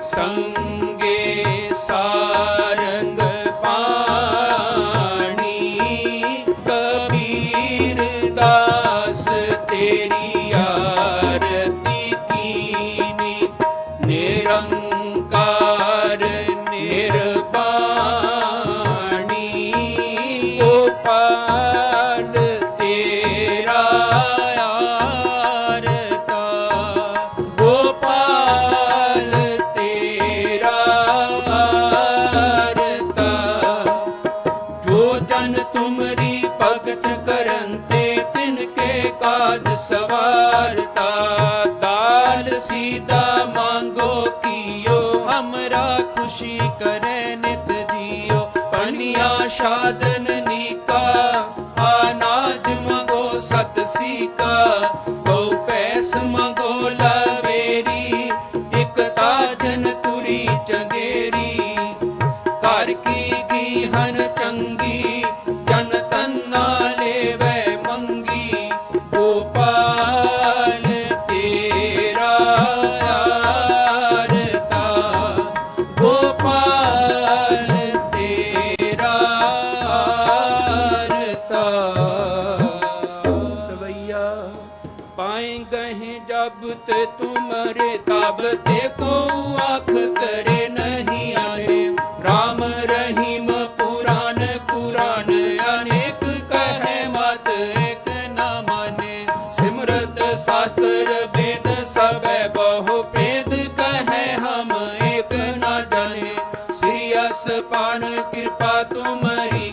संग ਕਰਨ ਤਿਨ ਕੇ ਕਾਜ ਸਵਾਰਤਾ, ਦਾਲ ਸੀਦਾ ਮੰਗੋ ਕੀਓ, ਹਮਰਾ ਖੁਸ਼ੀ ਕਰੇ ਨਿਤ ਜੀਓ ਪਨੀਆ ਸਾਧਨ ਨੀਕਾ, ਅਨਾਜ ਮੰਗੋ ਸਤ ਸੀਕਾ ਬਹੁ ਪੈਸ ਮੰਗੋ ਲਵੇਰੀ, ਇਕ ਤਾਜਨ ਤੁਰੀ ਚੰਗੇਰੀ, ਘਰ ਕੀ ਕੀ ਹਨ ਚੰਗੀ ਪਾਏ ਗਹਿ ਜਬ ਤੇ ਤੁਮਰੇ ਤਬ ਤੇ ਕੋ ਆਖ ਕਰੇ ਨਹੀਂ ਆਏ RAM ਰਹੀਮ ਪੁਰਾਨ ਕੁਰਾਨ ਅਨੇਕ ਕਹੈ ਮਤ, ਇੱਕ ਨਾ ਮਾਨੇ। ਸਿਮਰਤ ਸ਼ਾਸਤਰ ਵੇਦ ਸਭੈ, ਬਹੁ ਭੇਦ ਕਹੈ ਹਮ, ਇੱਕ ਨਾ ਜਾਣੇ। ਸ੍ਰੀ ਅਸਪਾਨ ਕਿਰਪਾ ਤੁਮਰੀ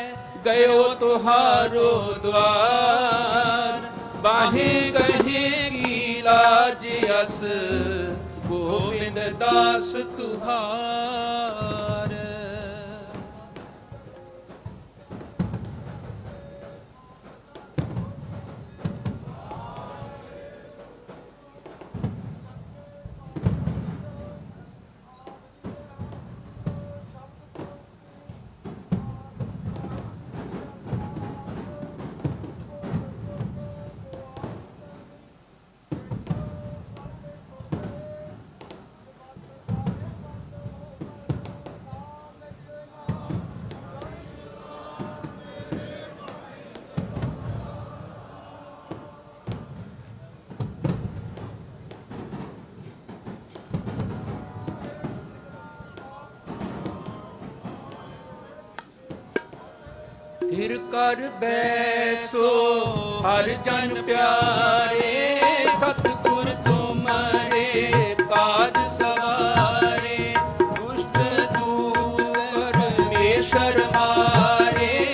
ਗਇਓ ਤੁਹਾਰੋ ਦਵਾਰ ਬਾਹੇ ਗਹੇ ਕੀ ਲਾਜ ਅਸ ਗੋਬਿੰਦ ਦਾਸ ਤੁਹਾਰ ਕਰ ਬੈਸੋ, ਹਰ ਜਨ ਪਿਆਰੇ, ਸਤਿਗੁਰ ਤੁਮਰੇ, ਕਾਜ ਸਵਾਰੇ। ਦੁਸ਼ਟ ਦੂਰ ਪਰਮੇਸ਼ਰ ਮਾਰੇ,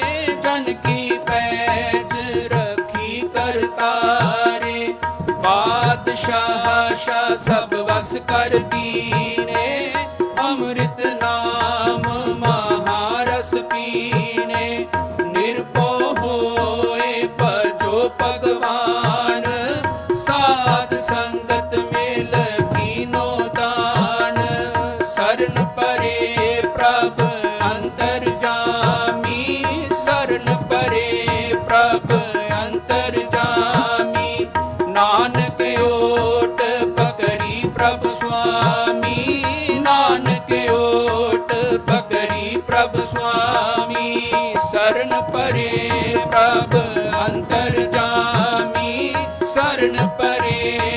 ਜਨ ਕੀ ਪੈਜ ਰਖੀ ਕਰਤਾਰੇ ਬਾਦਸ਼ਾਹ ਸ਼ਾ ਸਭ ਵਸ ਕਰ ਦੀਨੇ ਪਰੇ ਪ੍ਰਭ ਅੰਤਰ ਜਾਮੀ। ਨਾਨਕ ਓਟ ਪਕਰੀ ਪ੍ਰਭ ਸੁਆਮੀ। ਨਾਨਕ ਓਟ ਪਕਰੀ ਪ੍ਰਭ ਸੁਆਮੀ। ਸਰਨ ਪਰੇ ਪ੍ਰਭ ਅੰਤਰ ਜਾਮੀ। ਸਰਨ ਪਰੇ